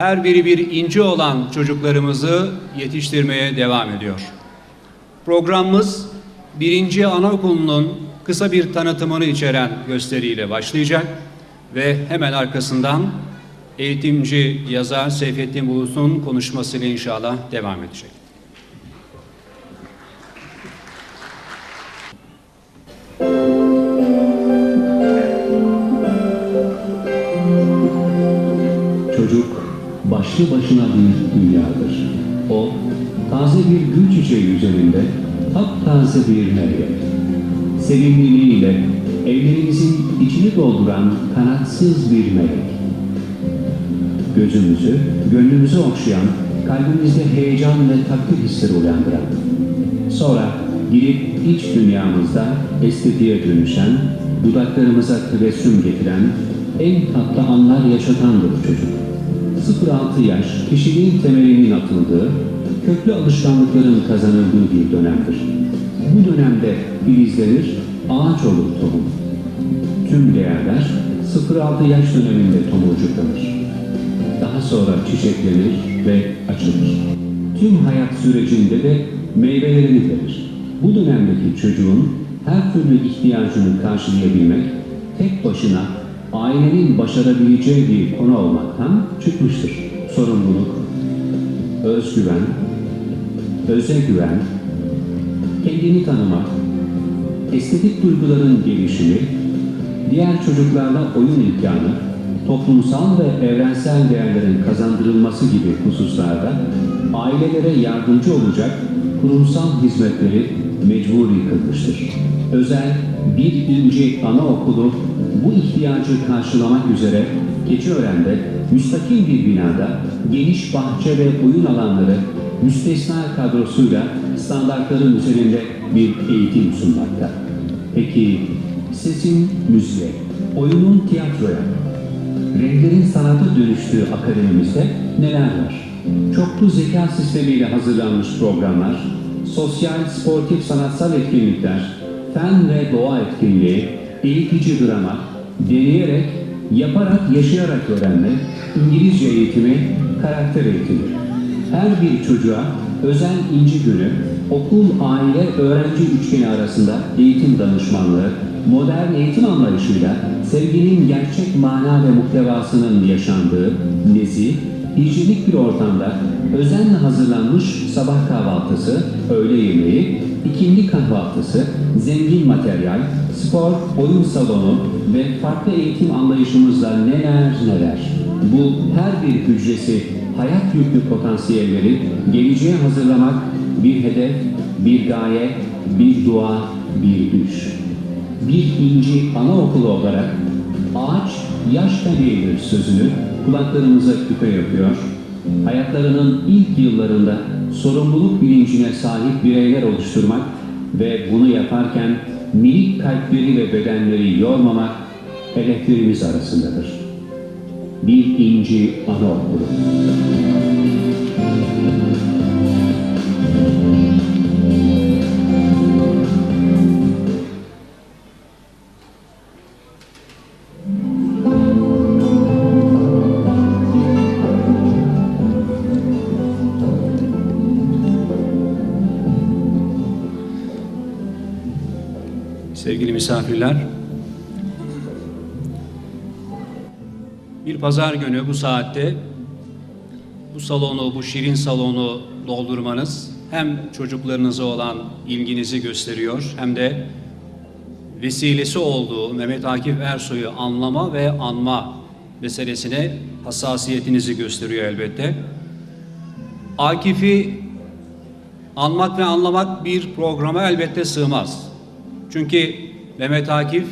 her biri bir inci olan çocuklarımızı yetiştirmeye devam ediyor. Programımız birinci anaokulunun kısa bir tanıtımını içeren gösteriyle başlayacak ve hemen arkasından eğitimci yazar Seyfettin Bulut'un konuşmasıyla inşallah devam edecek. Başlı başına bir dünyadır. O, taze bir gül çiçeği üzerinde taptaze bir meyve. Sevimliliğiyle evlerimizin içini dolduran kanatsız bir melek. Gözümüzü, gönlümüzü okşayan, kalbimizde heyecan ve takdir hisleri uyandıran. Sonra gidip iç dünyamızda estetiğe dönüşen, dudaklarımıza tebessüm getiren, en tatlı anlar yaşatandır çocuk. 0-6 yaş kişiliğin temelinin atıldığı, köklü alışkanlıkların kazanıldığı bir dönemdir. Bu dönemde filizlenir, ağaç olur tohum. Tüm değerler 0-6 yaş döneminde tomurcuklanır. Daha sonra çiçeklenir ve açılır. Tüm hayat sürecinde de meyvelerini verir. Bu dönemdeki çocuğun her türlü ihtiyacını karşılayabilmek tek başına ailenin başarabileceği bir konu olmaktan çıkmıştır. Sorumluluk, özgüven, öze güven, kendini tanımak, estetik duyguların gelişimi, diğer çocuklarla oyun imkanı, toplumsal ve evrensel değerlerin kazandırılması gibi hususlarda ailelere yardımcı olacak kurumsal hizmetleri mecburi kılmıştır. Özel bir inci anaokulu bu ihtiyacı karşılamak üzere Keçiören'de müstakil bir binada geniş bahçe ve oyun alanları müstesna kadrosuyla standartların üzerinde bir eğitim sunmakta. Peki sesin müziğe, oyunun tiyatroya, renklerin sanata dönüştüğü akademimizde neler var? Çoklu zeka sistemiyle hazırlanmış programlar, sosyal, sportif, sanatsal etkinlikler, fen ve doğa etkinliği, eğitici drama, deneyerek, yaparak, yaşayarak öğrenme, İngilizce eğitimi, karakter eğitimi. Her bir çocuğa özel inci günü, okul, aile, öğrenci üçgeni arasında eğitim danışmanlığı, modern eğitim anlayışıyla sevginin gerçek mana ve muhtevasının yaşandığı nezih, hijyenik bir ortamda özenle hazırlanmış sabah kahvaltısı, öğle yemeği, ikindi kahvaltısı, zengin materyal, spor, oyun salonu ve farklı eğitim anlayışımızla neler neler. Bu her bir hücresi hayat yüklü potansiyelleri geleceğe hazırlamak bir hedef, bir gaye, bir dua, bir düş. Bir inci anaokulu olarak ağaç yaşta değildir sözünü kulaklarımıza küpe yapıyor. Hayatlarının ilk yıllarında sorumluluk bilincine sahip bireyler oluşturmak ve bunu yaparken minik kalpleri ve bedenleri yormamak hedeflerimiz arasındadır. Bir inci anaokulu. Sevgili misafirler, bir pazar günü bu saatte bu salonu, bu şirin salonu doldurmanız hem çocuklarınıza olan ilginizi gösteriyor hem de vesilesi olduğu Mehmet Akif Ersoy'u anlama ve anma meselesine hassasiyetinizi gösteriyor elbette. Akif'i anmak ve anlamak bir programa elbette sığmaz. Çünkü Mehmet Akif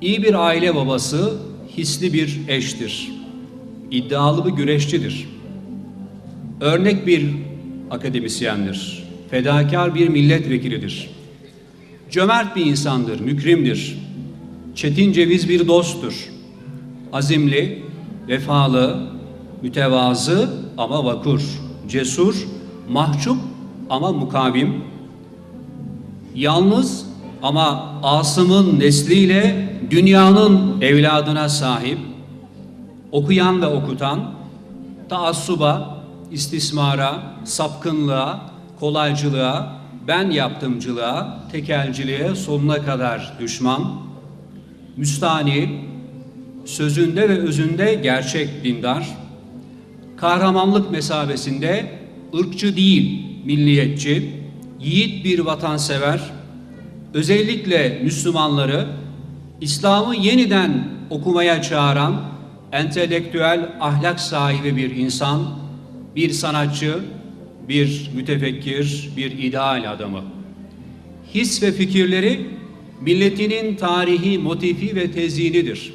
iyi bir aile babası, hisli bir eştir. İddialı bir güreşçidir. Örnek bir akademisyendir. Fedakar bir milletvekilidir. Cömert bir insandır, mükrimdir. Çetin ceviz bir dosttur. Azimli, vefalı, mütevazı ama vakur, cesur, mahcup ama mukavim, Yalnız ama Asım'ın nesliyle dünyanın evladına sahip, okuyan ve okutan, taassuba, istismara, sapkınlığa, kolaycılığa, ben yaptımcılığa, tekelciliğe sonuna kadar düşman, müstani, sözünde ve özünde gerçek dindar, kahramanlık mesabesinde ırkçı değil, milliyetçi, yiğit bir vatansever, özellikle Müslümanları İslam'ı yeniden okumaya çağıran entelektüel ahlak sahibi bir insan, bir sanatçı, bir mütefekkir, bir ideal adamı. His ve fikirleri milletinin tarihi motifi ve tezinidir.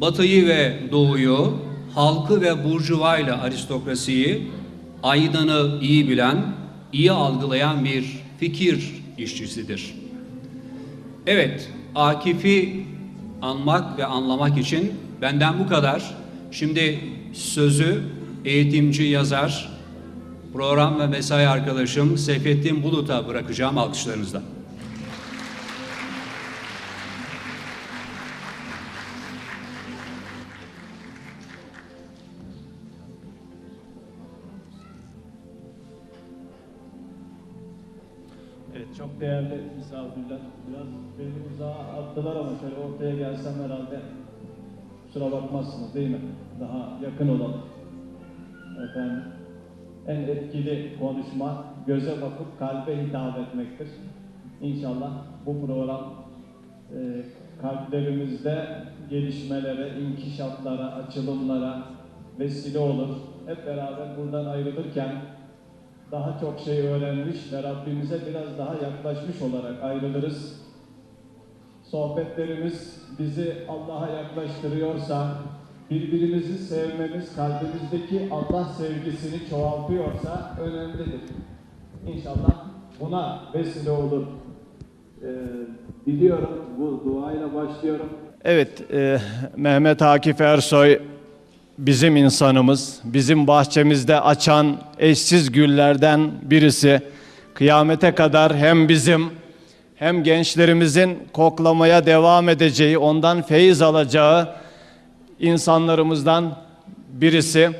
Batıyı ve doğuyu, halkı ve burjuvayla aristokrasiyi, aydını iyi bilen, iyi algılayan bir fikir işçisidir. Evet, Akif'i anmak ve anlamak için benden bu kadar. Şimdi sözü eğitimci yazar, program ve mesai arkadaşım Seyfettin Bulut'a bırakacağım alkışlarınızla. Evet çok değerli misafirler. Biraz beni uzağa attılar ama şöyle ortaya gelsem herhalde kusura bakmazsınız değil mi? Daha yakın olalım. Efendim en etkili konuşma göze bakıp kalbe hitap etmektir. İnşallah bu program e, kalplerimizde gelişmelere, inkişaflara, açılımlara vesile olur. Hep beraber buradan ayrılırken daha çok şey öğrenmiş ve Rabbimize biraz daha yaklaşmış olarak ayrılırız. Sohbetlerimiz bizi Allah'a yaklaştırıyorsa, birbirimizi sevmemiz kalbimizdeki Allah sevgisini çoğaltıyorsa önemlidir. İnşallah buna vesile olur. Ee, biliyorum bu duayla başlıyorum. Evet, e, Mehmet Akif Ersoy bizim insanımız, bizim bahçemizde açan eşsiz güllerden birisi. Kıyamete kadar hem bizim hem gençlerimizin koklamaya devam edeceği, ondan feyiz alacağı insanlarımızdan birisi.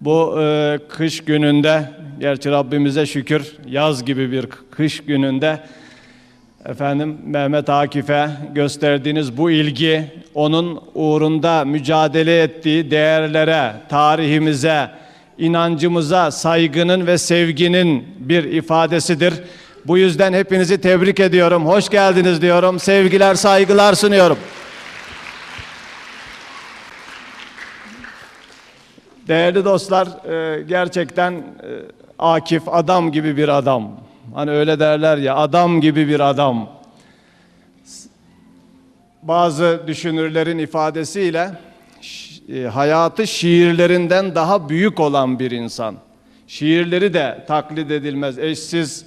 Bu e, kış gününde, gerçi Rabbimize şükür yaz gibi bir kış gününde Efendim Mehmet Akif'e gösterdiğiniz bu ilgi, onun uğrunda mücadele ettiği değerlere, tarihimize, inancımıza saygının ve sevginin bir ifadesidir. Bu yüzden hepinizi tebrik ediyorum. Hoş geldiniz diyorum. Sevgiler, saygılar sunuyorum. Değerli dostlar, e, gerçekten e, Akif adam gibi bir adam. Hani öyle derler ya, adam gibi bir adam. Bazı düşünürlerin ifadesiyle e, hayatı şiirlerinden daha büyük olan bir insan. Şiirleri de taklit edilmez, eşsiz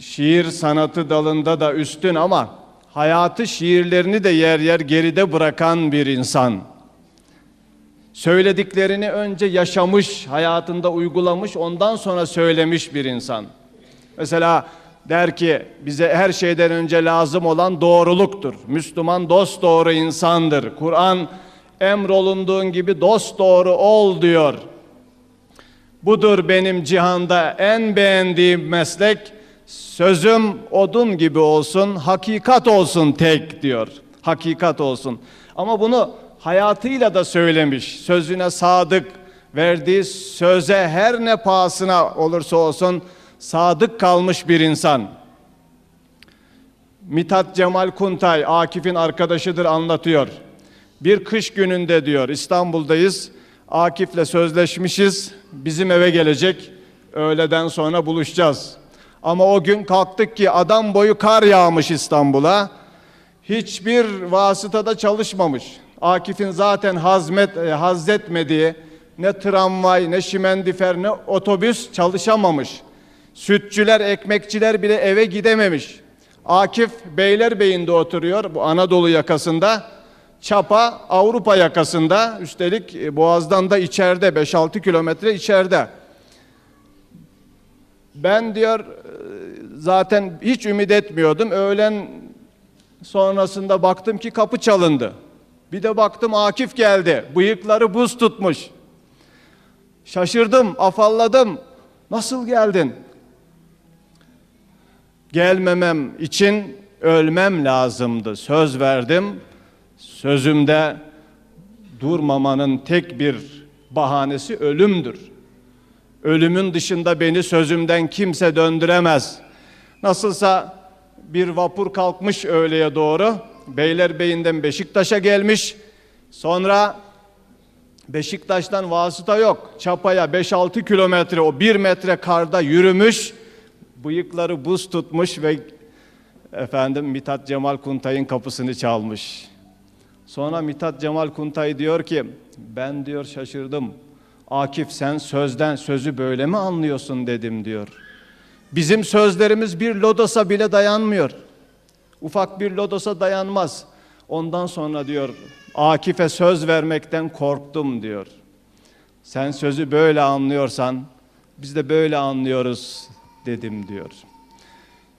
şiir sanatı dalında da üstün ama hayatı şiirlerini de yer yer geride bırakan bir insan. Söylediklerini önce yaşamış, hayatında uygulamış, ondan sonra söylemiş bir insan. Mesela der ki bize her şeyden önce lazım olan doğruluktur. Müslüman dost doğru insandır. Kur'an emrolunduğun gibi dost doğru ol diyor. Budur benim cihanda en beğendiğim meslek. Sözüm odun gibi olsun, hakikat olsun tek diyor. Hakikat olsun. Ama bunu hayatıyla da söylemiş. Sözüne sadık, verdiği söze her ne pahasına olursa olsun sadık kalmış bir insan. Mithat Cemal Kuntay, Akif'in arkadaşıdır anlatıyor. Bir kış gününde diyor İstanbul'dayız. Akif'le sözleşmişiz. Bizim eve gelecek. Öğleden sonra buluşacağız. Ama o gün kalktık ki adam boyu kar yağmış İstanbul'a. Hiçbir vasıtada çalışmamış. Akif'in zaten hazmet, e, hazzetmediği ne tramvay, ne şimendifer, ne otobüs çalışamamış. Sütçüler, ekmekçiler bile eve gidememiş. Akif Beylerbeyi'nde oturuyor bu Anadolu yakasında. Çapa Avrupa yakasında üstelik e, Boğaz'dan da içeride 5-6 kilometre içeride. Ben diyor e, zaten hiç ümit etmiyordum. Öğlen sonrasında baktım ki kapı çalındı. Bir de baktım Akif geldi. Bıyıkları buz tutmuş. Şaşırdım, afalladım. Nasıl geldin? Gelmemem için ölmem lazımdı. Söz verdim. Sözümde durmamanın tek bir bahanesi ölümdür. Ölümün dışında beni sözümden kimse döndüremez. Nasılsa bir vapur kalkmış öğleye doğru. Beylerbeyi'nden Beşiktaş'a gelmiş. Sonra Beşiktaş'tan vasıta yok. Çapaya 5-6 kilometre o 1 metre karda yürümüş. Bıyıkları buz tutmuş ve efendim Mithat Cemal Kuntay'ın kapısını çalmış. Sonra Mithat Cemal Kuntay diyor ki ben diyor şaşırdım. Akif sen sözden sözü böyle mi anlıyorsun dedim diyor. Bizim sözlerimiz bir lodosa bile dayanmıyor. Ufak bir lodosa dayanmaz. Ondan sonra diyor Akif'e söz vermekten korktum diyor. Sen sözü böyle anlıyorsan biz de böyle anlıyoruz dedim diyor.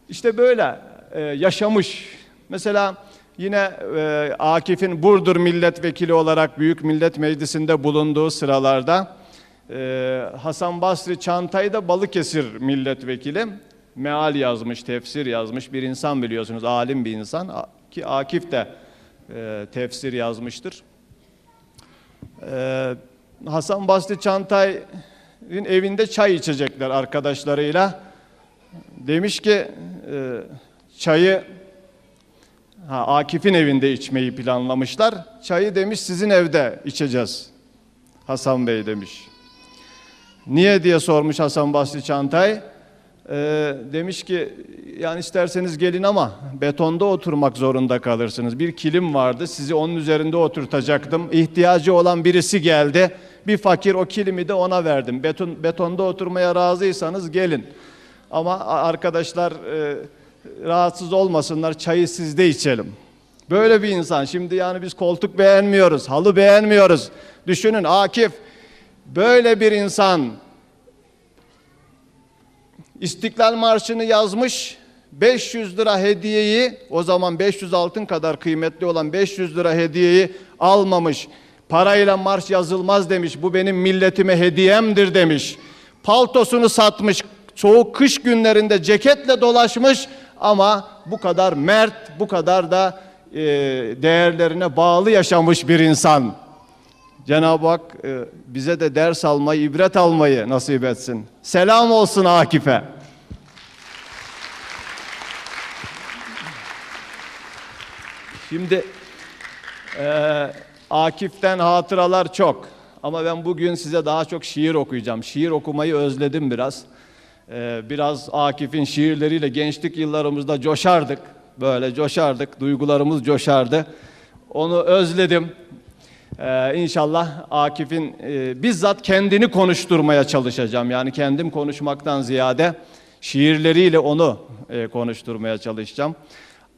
İşte böyle e, yaşamış. Mesela yine e, Akif'in Burdur milletvekili olarak Büyük Millet Meclisi'nde bulunduğu sıralarda e, Hasan Basri Çantay da Balıkesir milletvekili. Meal yazmış, tefsir yazmış bir insan biliyorsunuz, alim bir insan ki Akif de e, tefsir yazmıştır. E, Hasan Basri Çantay'ın evinde çay içecekler arkadaşlarıyla. Demiş ki e, çayı ha, Akif'in evinde içmeyi planlamışlar. Çayı demiş sizin evde içeceğiz. Hasan Bey demiş. Niye diye sormuş Hasan Basri Çantay. E, demiş ki yani isterseniz gelin ama betonda oturmak zorunda kalırsınız. Bir kilim vardı sizi onun üzerinde oturtacaktım. İhtiyacı olan birisi geldi. Bir fakir o kilimi de ona verdim. Beton, betonda oturmaya razıysanız gelin. Ama arkadaşlar e, rahatsız olmasınlar çayı sizde içelim. Böyle bir insan. Şimdi yani biz koltuk beğenmiyoruz, halı beğenmiyoruz. Düşünün Akif böyle bir insan İstiklal Marşı'nı yazmış. 500 lira hediyeyi o zaman 500 altın kadar kıymetli olan 500 lira hediyeyi almamış. Parayla marş yazılmaz demiş. Bu benim milletime hediyemdir demiş. Paltosunu satmış. Soğuk kış günlerinde ceketle dolaşmış ama bu kadar mert, bu kadar da e, değerlerine bağlı yaşamış bir insan. Cenab-ı Hak e, bize de ders almayı, ibret almayı nasip etsin. Selam olsun Akif'e. Şimdi e, Akif'ten hatıralar çok. Ama ben bugün size daha çok şiir okuyacağım. Şiir okumayı özledim biraz. E, biraz Akif'in şiirleriyle gençlik yıllarımızda coşardık. Böyle coşardık, duygularımız coşardı. Onu özledim. Ee, inşallah Akif'in e, bizzat kendini konuşturmaya çalışacağım. Yani kendim konuşmaktan ziyade şiirleriyle onu e, konuşturmaya çalışacağım.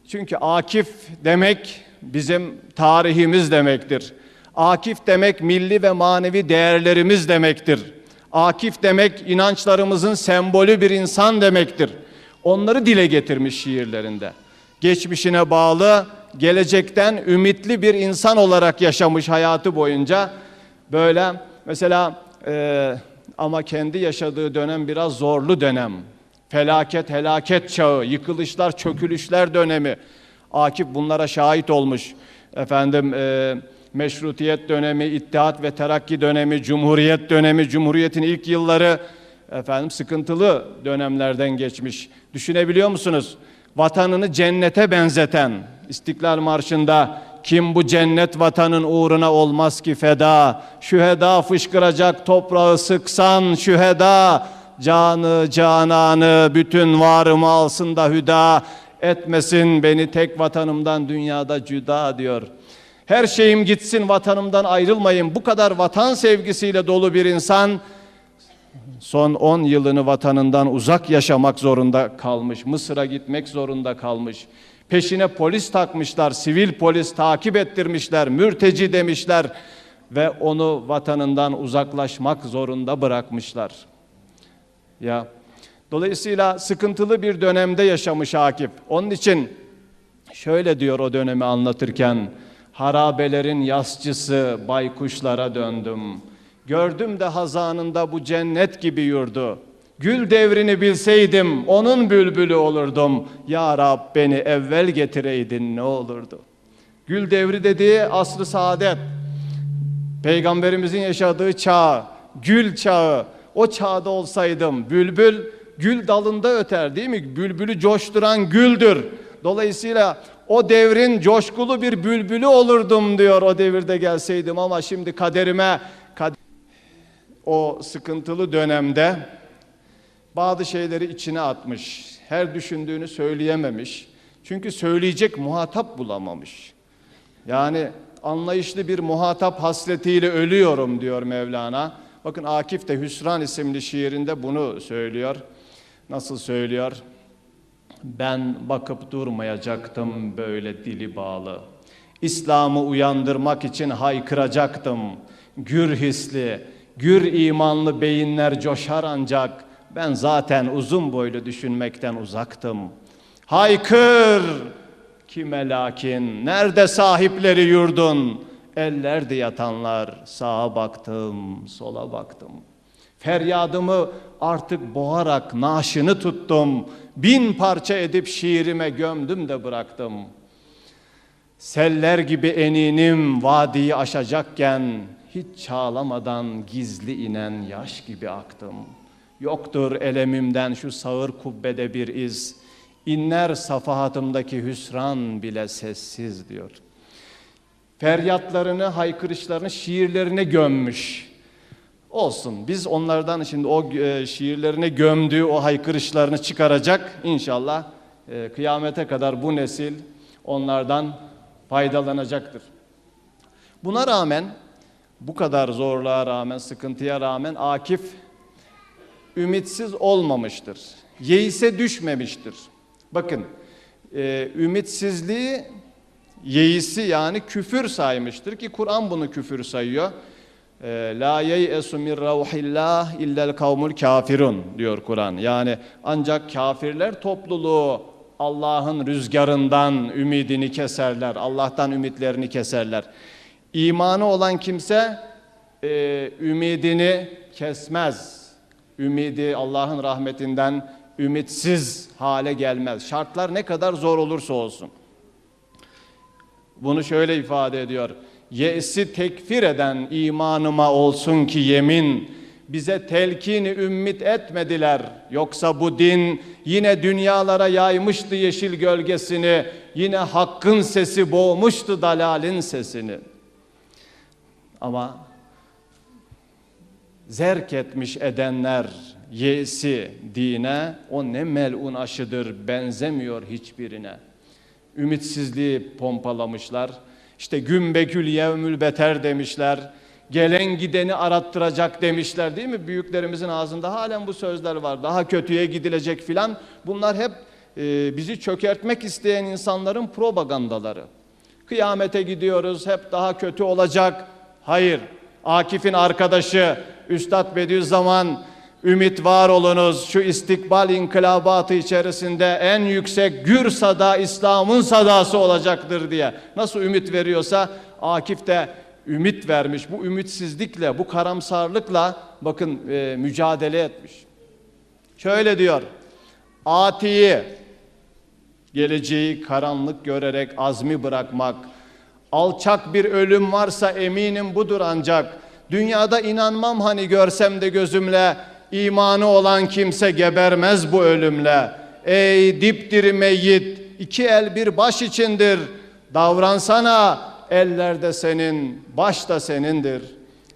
Çünkü Akif demek bizim tarihimiz demektir. Akif demek milli ve manevi değerlerimiz demektir. Akif demek inançlarımızın sembolü bir insan demektir. Onları dile getirmiş şiirlerinde. Geçmişine bağlı, gelecekten ümitli bir insan olarak yaşamış hayatı boyunca. Böyle mesela e, ama kendi yaşadığı dönem biraz zorlu dönem. Felaket, helaket çağı, yıkılışlar, çökülüşler dönemi. Akif bunlara şahit olmuş. Efendim e, meşrutiyet dönemi, ittihat ve terakki dönemi, cumhuriyet dönemi, cumhuriyetin ilk yılları efendim sıkıntılı dönemlerden geçmiş. Düşünebiliyor musunuz? Vatanını cennete benzeten İstiklal Marşı'nda kim bu cennet vatanın uğruna olmaz ki feda? Şüheda fışkıracak toprağı sıksan şüheda canı cananı bütün varımı alsın da hüda etmesin beni tek vatanımdan dünyada cüda diyor. Her şeyim gitsin vatanımdan ayrılmayın. Bu kadar vatan sevgisiyle dolu bir insan son 10 yılını vatanından uzak yaşamak zorunda kalmış. Mısır'a gitmek zorunda kalmış. Peşine polis takmışlar, sivil polis takip ettirmişler, mürteci demişler ve onu vatanından uzaklaşmak zorunda bırakmışlar. Ya dolayısıyla sıkıntılı bir dönemde yaşamış Akif. Onun için şöyle diyor o dönemi anlatırken harabelerin yasçısı baykuşlara döndüm. Gördüm de hazanında bu cennet gibi yurdu. Gül devrini bilseydim onun bülbülü olurdum. Ya Rab beni evvel getireydin ne olurdu. Gül devri dediği asr-ı saadet. Peygamberimizin yaşadığı çağ, gül çağı. O çağda olsaydım bülbül gül dalında öter değil mi? Bülbülü coşturan güldür. Dolayısıyla o devrin coşkulu bir bülbülü olurdum diyor o devirde gelseydim ama şimdi kaderime kad- o sıkıntılı dönemde bazı şeyleri içine atmış. Her düşündüğünü söyleyememiş. Çünkü söyleyecek muhatap bulamamış. Yani anlayışlı bir muhatap hasretiyle ölüyorum diyor Mevlana. Bakın Akif de Hüsran isimli şiirinde bunu söylüyor. Nasıl söylüyor? Ben bakıp durmayacaktım böyle dili bağlı. İslam'ı uyandırmak için haykıracaktım. Gür hisli, gür imanlı beyinler coşar ancak ben zaten uzun boylu düşünmekten uzaktım. Haykır! Kime lakin nerede sahipleri yurdun? Ellerde yatanlar sağa baktım, sola baktım. Feryadımı artık boğarak naşını tuttum. Bin parça edip şiirime gömdüm de bıraktım. Seller gibi eninim vadiyi aşacakken hiç çağlamadan gizli inen yaş gibi aktım. Yoktur elemimden şu sağır kubbede bir iz. İnler safahatımdaki hüsran bile sessiz diyor. Feryatlarını, haykırışlarını şiirlerine gömmüş. Olsun biz onlardan şimdi o e, şiirlerine gömdüğü o haykırışlarını çıkaracak inşallah e, kıyamete kadar bu nesil onlardan faydalanacaktır. Buna rağmen bu kadar zorluğa rağmen, sıkıntıya rağmen Akif ümitsiz olmamıştır. Yeise düşmemiştir. Bakın e, ümitsizliği yeisi yani küfür saymıştır ki Kur'an bunu küfür sayıyor. E, La yeyesu min ravhillah illel kavmul kafirun diyor Kur'an. Yani ancak kafirler topluluğu Allah'ın rüzgarından ümidini keserler. Allah'tan ümitlerini keserler. İmanı olan kimse e, ümidini kesmez. Ümidi Allah'ın rahmetinden ümitsiz hale gelmez. Şartlar ne kadar zor olursa olsun. Bunu şöyle ifade ediyor. Ye'si tekfir eden imanıma olsun ki yemin bize telkini ümmit etmediler. Yoksa bu din yine dünyalara yaymıştı yeşil gölgesini. Yine hakkın sesi boğmuştu dalalin sesini. Ama zerk etmiş edenler yesi dine o ne melun aşıdır benzemiyor hiçbirine. Ümitsizliği pompalamışlar. İşte gümbekül yevmül beter demişler. Gelen gideni arattıracak demişler değil mi? Büyüklerimizin ağzında halen bu sözler var. Daha kötüye gidilecek filan. Bunlar hep e, bizi çökertmek isteyen insanların propagandaları. Kıyamete gidiyoruz hep daha kötü olacak. Hayır. Akif'in arkadaşı Üstad Bediüzzaman ümit var olunuz şu istikbal inkılabatı içerisinde en yüksek gür sada İslam'ın sadası olacaktır diye. Nasıl ümit veriyorsa Akif de ümit vermiş. Bu ümitsizlikle, bu karamsarlıkla bakın e, mücadele etmiş. Şöyle diyor. Atiyi geleceği karanlık görerek azmi bırakmak, alçak bir ölüm varsa eminim budur ancak. Dünyada inanmam hani görsem de gözümle, imanı olan kimse gebermez bu ölümle. Ey dipdiri meyyit, iki el bir baş içindir. Davransana, eller de senin, baş da senindir.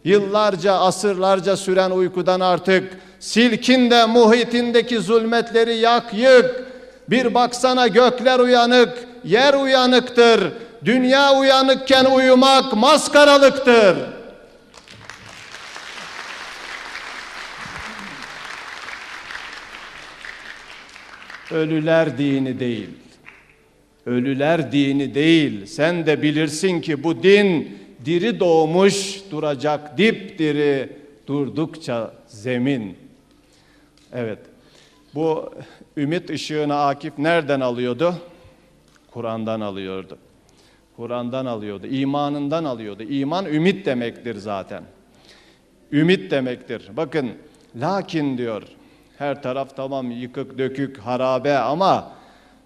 Yıllarca, asırlarca süren uykudan artık silkin de muhitindeki zulmetleri yak yık. Bir baksana gökler uyanık, yer uyanıktır. Dünya uyanıkken uyumak maskaralıktır. Ölüler dini değil. Ölüler dini değil. Sen de bilirsin ki bu din diri doğmuş duracak dipdiri durdukça zemin. Evet. Bu ümit ışığını Akif nereden alıyordu? Kur'an'dan alıyordu. Kur'an'dan alıyordu, imanından alıyordu. İman ümit demektir zaten. ümit demektir. Bakın lakin diyor her taraf tamam yıkık dökük harabe ama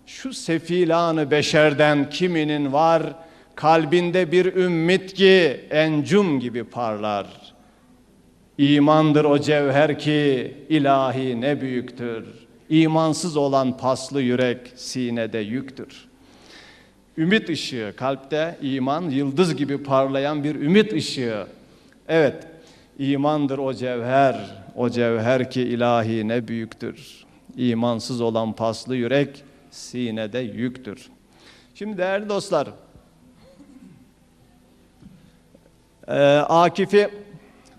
şu sefilanı beşerden kiminin var kalbinde bir ümmit ki encum gibi parlar. İmandır o cevher ki ilahi ne büyüktür. İmansız olan paslı yürek sinede yüktür. Ümit ışığı kalpte iman yıldız gibi parlayan bir ümit ışığı. Evet imandır o cevher. O cevher ki ilahi ne büyüktür. İmansız olan paslı yürek sinede yüktür. Şimdi değerli dostlar Ee, Akif'i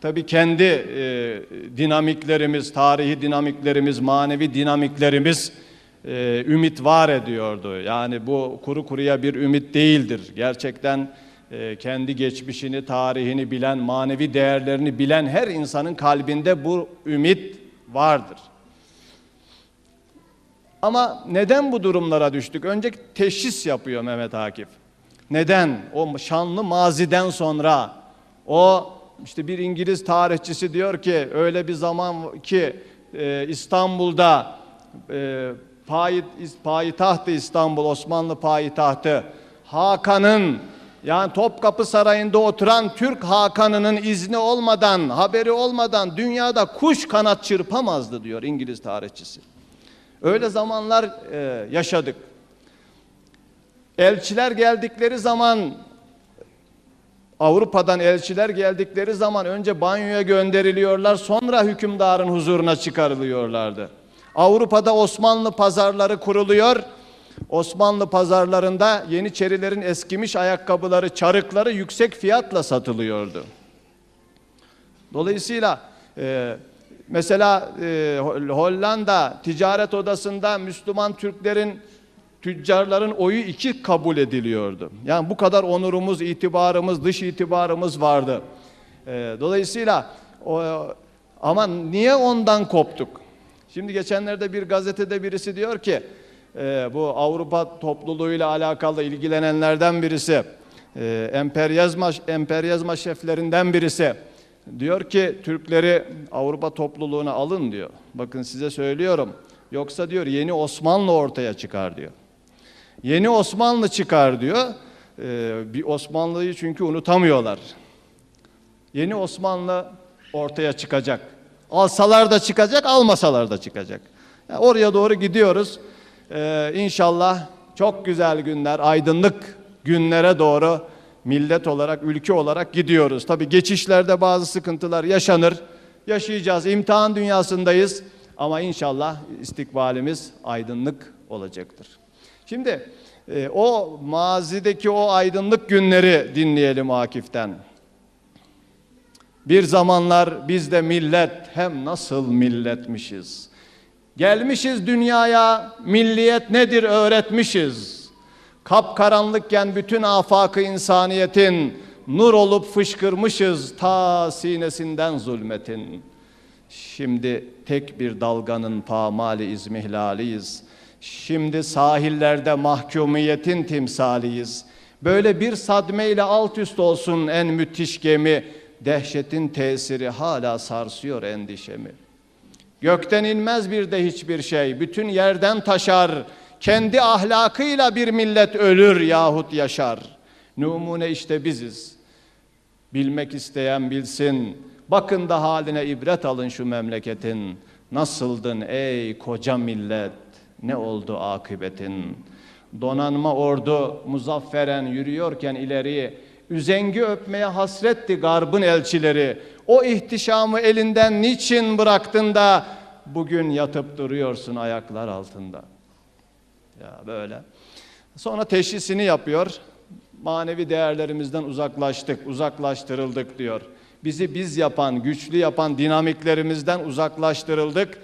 tabii kendi e, dinamiklerimiz, tarihi dinamiklerimiz, manevi dinamiklerimiz e, ümit var ediyordu. Yani bu kuru kuruya bir ümit değildir. Gerçekten e, kendi geçmişini, tarihini bilen, manevi değerlerini bilen her insanın kalbinde bu ümit vardır. Ama neden bu durumlara düştük? Önce teşhis yapıyor Mehmet Akif. Neden? O şanlı maziden sonra o işte bir İngiliz tarihçisi diyor ki öyle bir zaman ki e, İstanbul'da e, payit, payitahtı İstanbul Osmanlı payitahtı Hakan'ın yani Topkapı Sarayı'nda oturan Türk Hakan'ının izni olmadan, haberi olmadan dünyada kuş kanat çırpamazdı diyor İngiliz tarihçisi. Öyle zamanlar e, yaşadık. Elçiler geldikleri zaman Avrupa'dan elçiler geldikleri zaman önce banyoya gönderiliyorlar, sonra hükümdarın huzuruna çıkarılıyorlardı. Avrupa'da Osmanlı pazarları kuruluyor. Osmanlı pazarlarında Yeniçerilerin eskimiş ayakkabıları, çarıkları yüksek fiyatla satılıyordu. Dolayısıyla e, mesela e, Hollanda ticaret odasında Müslüman Türklerin tüccarların oyu iki kabul ediliyordu. Yani bu kadar onurumuz, itibarımız, dış itibarımız vardı. E, dolayısıyla o, ama niye ondan koptuk? Şimdi geçenlerde bir gazetede birisi diyor ki e, bu Avrupa topluluğuyla alakalı ilgilenenlerden birisi, e, emperyazma, emperyazma şeflerinden birisi diyor ki Türkleri Avrupa topluluğuna alın diyor. Bakın size söylüyorum. Yoksa diyor yeni Osmanlı ortaya çıkar diyor. Yeni Osmanlı çıkar diyor. Ee, bir Osmanlı'yı çünkü unutamıyorlar. Yeni Osmanlı ortaya çıkacak. Alsalar da çıkacak, almasalar da çıkacak. Yani oraya doğru gidiyoruz. Ee, inşallah çok güzel günler, aydınlık günlere doğru millet olarak, ülke olarak gidiyoruz. Tabi geçişlerde bazı sıkıntılar yaşanır. Yaşayacağız. İmtihan dünyasındayız. Ama inşallah istikbalimiz aydınlık olacaktır. Şimdi e, o mazideki o aydınlık günleri dinleyelim Akif'ten. Bir zamanlar biz de millet hem nasıl milletmişiz. Gelmişiz dünyaya milliyet nedir öğretmişiz. Kapkaranlıkken bütün afakı insaniyetin nur olup fışkırmışız ta sinesinden zulmetin. Şimdi tek bir dalganın pamali izmihlaliyiz. Şimdi sahillerde mahkumiyetin timsaliyiz. Böyle bir sadmeyle alt üst olsun en müthiş gemi. Dehşetin tesiri hala sarsıyor endişemi. Gökten inmez bir de hiçbir şey. Bütün yerden taşar. Kendi ahlakıyla bir millet ölür yahut yaşar. Numune işte biziz. Bilmek isteyen bilsin. Bakın da haline ibret alın şu memleketin. Nasıldın ey koca millet? Ne oldu akıbetin? Donanma ordu muzafferen yürüyorken ileri üzengi öpmeye hasretti garbın elçileri. O ihtişamı elinden niçin bıraktın da bugün yatıp duruyorsun ayaklar altında? Ya böyle. Sonra teşhisini yapıyor. Manevi değerlerimizden uzaklaştık, uzaklaştırıldık diyor. Bizi biz yapan, güçlü yapan dinamiklerimizden uzaklaştırıldık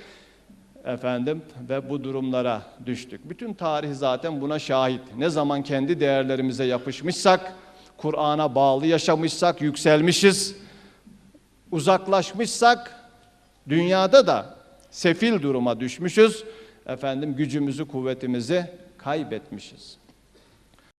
efendim ve bu durumlara düştük. Bütün tarih zaten buna şahit. Ne zaman kendi değerlerimize yapışmışsak, Kur'an'a bağlı yaşamışsak, yükselmişiz, uzaklaşmışsak dünyada da sefil duruma düşmüşüz. Efendim gücümüzü, kuvvetimizi kaybetmişiz.